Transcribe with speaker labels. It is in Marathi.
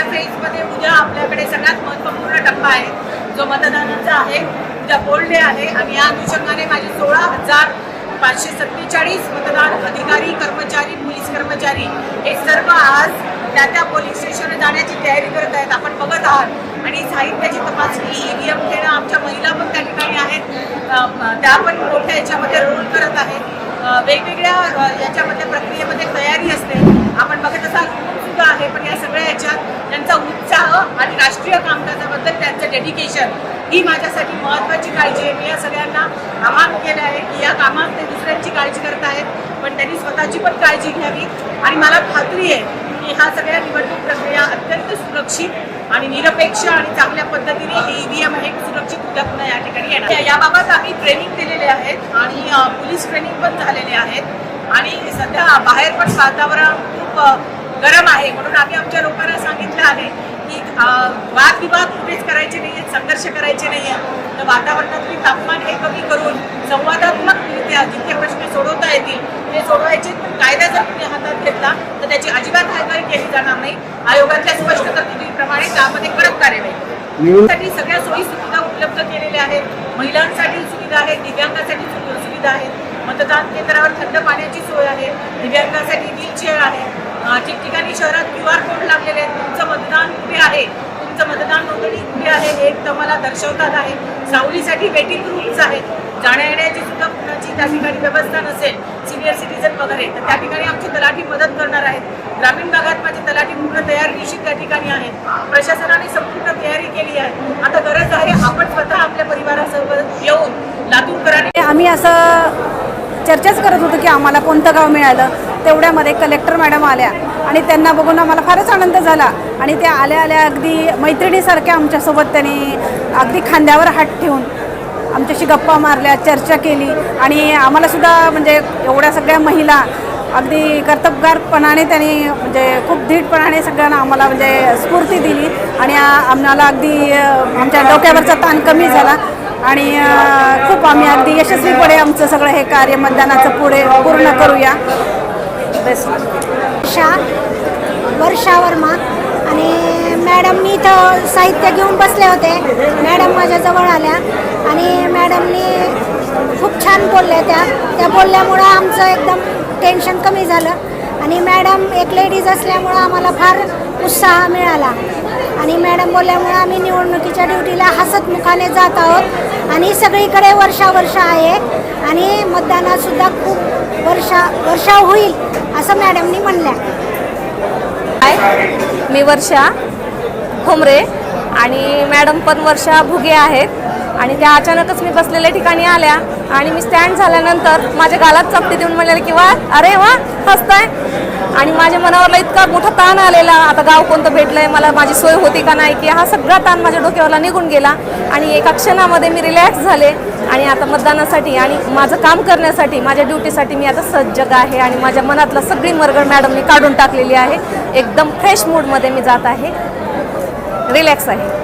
Speaker 1: दुसऱ्या फेजमध्ये उद्या आपल्याकडे सगळ्यात महत्त्वपूर्ण टप्पा आहे. जो मतदानाचा आहे उद्या पोल डे आहे आणि या अनुषंगाने माझे सोळा हजार पाचशे सत्तेचाळीस मतदान अधिकारी कर्मचारी पोलीस कर्मचारी हे सर्व आज त्या त्या पोलीस स्टेशनवर जाण्याची तयारी करत आहेत. आपण बघत आहात आणि साहित्याची तपासणी ईव्हीएम घेणं आमच्या महिला पण त्या ठिकाणी आहेत. त्या पण मोठ्या याच्यामध्ये रोल करत आहेत. वेगवेगळ्या याच्यामध्ये प्रक्रियेमध्ये तयारी असते. आपण बघत असाल सुद्धा आहे पण या सगळ्या याच्यात त्यांचा उत्साह आणि राष्ट्रीय कामकाजाबद्दल त्यांचं डेडिकेशन ही माझ्यासाठी महत्त्वाची काळजी आहे. मी या सगळ्यांना आवाहन केलं आहे की या कामात ते दुसऱ्यांची काळजी करत आहेत पण त्यांनी स्वतःची पण काळजी घ्यावी. आणि मला खात्री आहे की ह्या सगळ्या निवडणूक प्रक्रिया अत्यंत सुरक्षित आणि निरपेक्ष आणि चांगल्या पद्धतीने हे ईव्हीएम हे सुरक्षित उद्या पुन्हा या ठिकाणी येणार. या- याबाबत आम्ही ट्रेनिंग दिलेले आहेत आणि अ, पोलीस ट्रेनिंग पण झालेले आहेत. आणि सध्या बाहेर पण वातावरण खूप गरम आहे. म्हणून आम्ही आमच्या लोकांना सांगितलं आहे की वादविवाद कुठेच करायचे नाही आहेत संघर्ष करायचे नाही आहेत तर वातावरणातली तापमान हे कमी करून संवादात्मकरित्या जिथे प्रश्न सोडवता येतील ते सोडवायचे. पण कायदा जर कुणी हातात घेतला तर त्याची अजिबात हायगारी केली जाणार नाही. आयोगाच्या स्पष्ट तरतुदीप्रमाणे त्यामध्ये कडक कार्यवाही. साठी सगळ्या सोयी सुविधा उपलब्ध केलेल्या आहेत. महिलांसाठी सुविधा आहे दिव्यांगासाठी सुविधा आहेत. मतदान केंद्रावर थंड पाण्याची सोय आहे दिव्यांगासाठी व्हीलचेअर आहे. ठिकठिकाणी शहरात क्यू आर कोड लागलेले आहेत. तुमचं मतदान कुठे आहे. तुमचं मतदान नोंदणी कुठे आहे हे तुम्हाला दर्शवतात आहे. सावलीसाठी वेटिंग रूम्स आहेत. जाण्या येण्याची सुद्धा कुणाची त्या ठिकाणी व्यवस्था नसेल. सिनियर सिटीजन वगैरे. तर त्या ठिकाणी आमची तलाठी मदत करणार आहेत. ग्रामीण भागात माझी तलाठी पूर्ण तयार निश्चित त्या ठिकाणी आहे. प्रशासनाने संपूर्ण तयारी केली आहे. आता गरज आहे आपण स्वतः आपल्या परिवारासोबत येऊन लातूरकरांनी
Speaker 2: आम्ही असं चर्चाच करत होतो की आम्हाला कोणतं गाव मिळालं. तेवढ्यामध्ये कलेक्टर मॅडम आल्या आणि त्यांना बघून आम्हाला फारच आनंद झाला. आणि त्या आल्या आल्या अगदी मैत्रिणीसारख्या आमच्यासोबत त्यांनी अगदी खांद्यावर हात ठेवून आमच्याशी गप्पा मारल्या चर्चा केली. आणि आम्हालासुद्धा म्हणजे एवढ्या सगळ्या महिला अगदी कर्तबगारपणाने त्यांनी म्हणजे खूप धीटपणाने सगळ्यांना आम्हाला म्हणजे स्फूर्ती दिली. आणि आम्हाला अगदी आमच्या डोक्यावरचा ताण कमी झाला. आणि खूप आम्ही अगदी यशस्वीपणे आमचं सगळं हे कार्य मतदानाचं पुढे पूर्ण करूया.
Speaker 3: वर्षा वर्षा वर्मा. आणि मॅडम मी इथं साहित्य घेऊन बसले होते. मॅडम माझ्याजवळ आल्या. आणि मॅडमनी खूप छान बोलल्या त्या. त्या बोलल्यामुळं आमचं एकदम टेन्शन कमी झालं. आणि मॅडम एक लेडीज असल्यामुळं आम्हाला फार उत्साह मिळाला. आणि मॅडम बोलल्यामुळं आम्ही निवडणुकीच्या ड्युटीला हसतमुखाने जात आहोत. आणि सगळीकडे वर्षा वर्षा आहे. आणि मतदानातसुद्धा खूप वर्षा वर्षा होईल असं मॅडमनी म्हणल्या.
Speaker 4: काय मी वर्षा खोमरे आणि मॅडम पण वर्षा भुगे आहेत. आणि त्या अचानकच मी बसलेल्या ठिकाणी आल्या आणि मी स्टँड झाल्यानंतर माझ्या गालात चपटी देऊन म्हणलेलं की वा अरे वा हसताय. आणि माझ्या मनावरला इतका मोठा ताण आलेला आता गाव कोणतं भेटलंय मला माझी सोय होती का नाही की हा सगळा ताण माझ्या डोक्यावरला निघून गेला. आणि एका क्षणामध्ये मी रिलॅक्स झाले आणि आता मतदानासाठी आणि माझं काम करण्यासाठी माझ्या ड्युटीसाठी मी आता सज्जग आहे आणि माझ्या मनातलं सगळी मरगड मॅडमनी काढून टाकलेली आहे. एकदम फ्रेश मूडमध्ये मी जात आहे. रिलॅक्स आहे.